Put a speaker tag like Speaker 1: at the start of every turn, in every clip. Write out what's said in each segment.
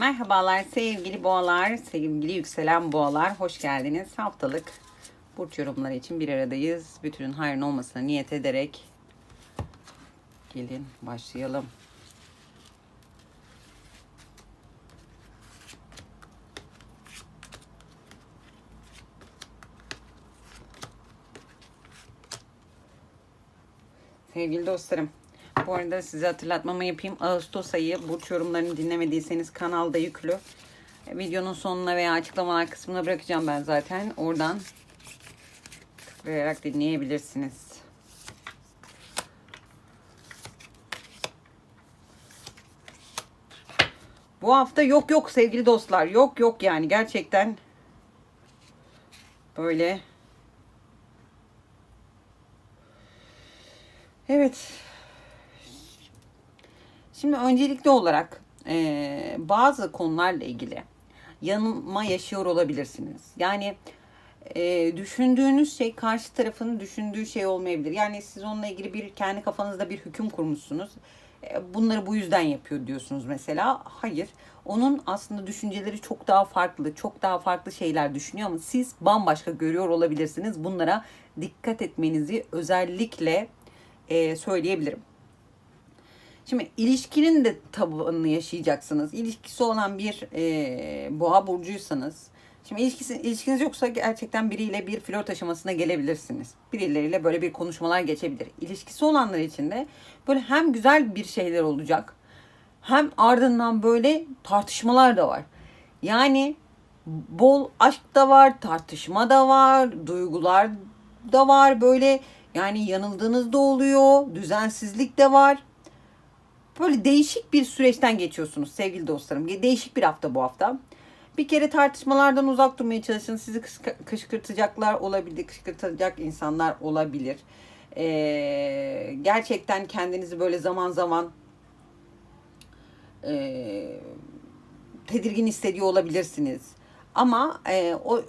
Speaker 1: Merhabalar sevgili boğalar, sevgili yükselen boğalar. Hoş geldiniz. Haftalık burç yorumları için bir aradayız. Bütünün hayrın olmasına niyet ederek gelin başlayalım. Sevgili dostlarım, bu arada size hatırlatmamı yapayım. Ağustos ayı burç yorumlarını dinlemediyseniz kanalda yüklü. Videonun sonuna veya açıklamalar kısmına bırakacağım ben zaten. Oradan tıklayarak dinleyebilirsiniz. Bu hafta yok yok sevgili dostlar. Yok yok yani gerçekten böyle Evet. Şimdi öncelikli olarak e, bazı konularla ilgili yanılma yaşıyor olabilirsiniz. Yani e, düşündüğünüz şey karşı tarafın düşündüğü şey olmayabilir. Yani siz onunla ilgili bir kendi kafanızda bir hüküm kurmuşsunuz. E, bunları bu yüzden yapıyor diyorsunuz mesela. Hayır. Onun aslında düşünceleri çok daha farklı, çok daha farklı şeyler düşünüyor ama siz bambaşka görüyor olabilirsiniz. Bunlara dikkat etmenizi özellikle e, söyleyebilirim. Şimdi ilişkinin de tabanını yaşayacaksınız. İlişkisi olan bir e, boğa burcuysanız, şimdi ilişkisi, ilişkiniz yoksa gerçekten biriyle bir flört aşamasına gelebilirsiniz. Birileriyle böyle bir konuşmalar geçebilir. İlişkisi olanlar için de böyle hem güzel bir şeyler olacak, hem ardından böyle tartışmalar da var. Yani bol aşk da var, tartışma da var, duygular da var böyle yani yanıldığınız da oluyor, düzensizlik de var. Böyle değişik bir süreçten geçiyorsunuz sevgili dostlarım. Değişik bir hafta bu hafta. Bir kere tartışmalardan uzak durmaya çalışın. Sizi kışkırtacaklar olabilir, kışkırtacak insanlar olabilir. Ee, gerçekten kendinizi böyle zaman zaman e, tedirgin hissediyor olabilirsiniz. Ama e, o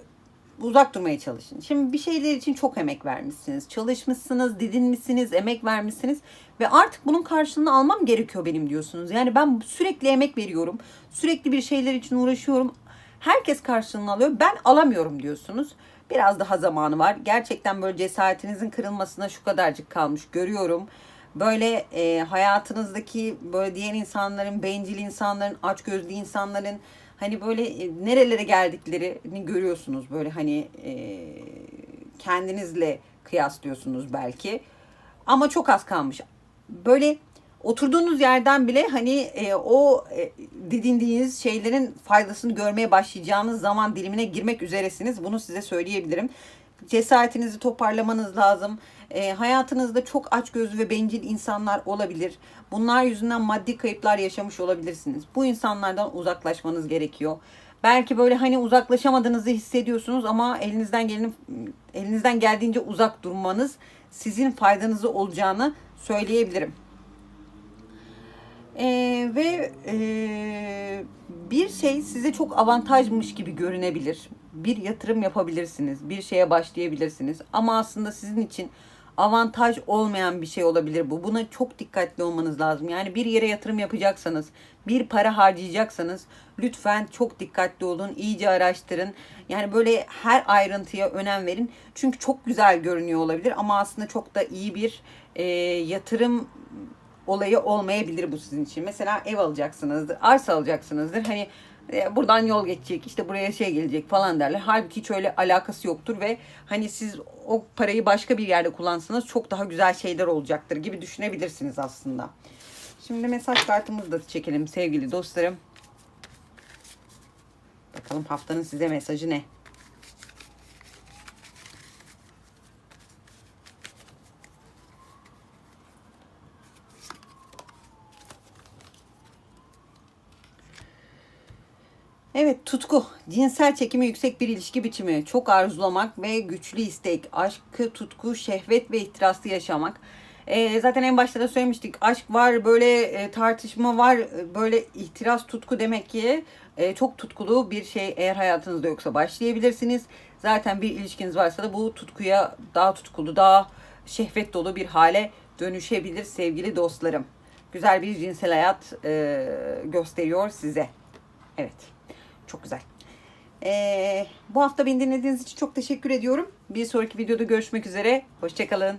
Speaker 1: uzak durmaya çalışın. Şimdi bir şeyler için çok emek vermişsiniz. Çalışmışsınız, didinmişsiniz, emek vermişsiniz ve artık bunun karşılığını almam gerekiyor benim diyorsunuz. Yani ben sürekli emek veriyorum. Sürekli bir şeyler için uğraşıyorum. Herkes karşılığını alıyor. Ben alamıyorum diyorsunuz. Biraz daha zamanı var. Gerçekten böyle cesaretinizin kırılmasına şu kadarcık kalmış görüyorum. Böyle e, hayatınızdaki böyle diğer insanların, bencil insanların, açgözlü insanların hani böyle e, nerelere geldiklerini görüyorsunuz. Böyle hani e, kendinizle kıyaslıyorsunuz belki. Ama çok az kalmış. Böyle oturduğunuz yerden bile hani e, o e, didindiğiniz şeylerin faydasını görmeye başlayacağınız zaman dilimine girmek üzeresiniz. Bunu size söyleyebilirim. Cesaretinizi toparlamanız lazım. E, hayatınızda çok açgözlü ve bencil insanlar olabilir. Bunlar yüzünden maddi kayıplar yaşamış olabilirsiniz. Bu insanlardan uzaklaşmanız gerekiyor. Belki böyle hani uzaklaşamadığınızı hissediyorsunuz ama elinizden geleni elinizden geldiğince uzak durmanız sizin faydanızı olacağını söyleyebilirim. Ee, ve e, bir şey size çok avantajmış gibi görünebilir. Bir yatırım yapabilirsiniz, bir şeye başlayabilirsiniz ama aslında sizin için avantaj olmayan bir şey olabilir bu. Buna çok dikkatli olmanız lazım. Yani bir yere yatırım yapacaksanız, bir para harcayacaksanız lütfen çok dikkatli olun, iyice araştırın. Yani böyle her ayrıntıya önem verin. Çünkü çok güzel görünüyor olabilir ama aslında çok da iyi bir e, yatırım olayı olmayabilir bu sizin için. Mesela ev alacaksınızdır, arsa alacaksınızdır. Hani buradan yol geçecek, işte buraya şey gelecek falan derler. Halbuki hiç öyle alakası yoktur ve hani siz o parayı başka bir yerde kullansanız çok daha güzel şeyler olacaktır gibi düşünebilirsiniz aslında. Şimdi mesaj kartımızı da çekelim sevgili dostlarım. Bakalım haftanın size mesajı ne? Evet tutku, cinsel çekimi yüksek bir ilişki biçimi, çok arzulamak ve güçlü istek, aşkı, tutku, şehvet ve ihtiraslı yaşamak. Ee, zaten en başta da söylemiştik aşk var, böyle e, tartışma var, e, böyle ihtiras, tutku demek ki e, çok tutkulu bir şey eğer hayatınızda yoksa başlayabilirsiniz. Zaten bir ilişkiniz varsa da bu tutkuya daha tutkulu, daha şehvet dolu bir hale dönüşebilir sevgili dostlarım. Güzel bir cinsel hayat e, gösteriyor size. Evet. Çok güzel. Ee, bu hafta beni dinlediğiniz için çok teşekkür ediyorum. Bir sonraki videoda görüşmek üzere. Hoşçakalın.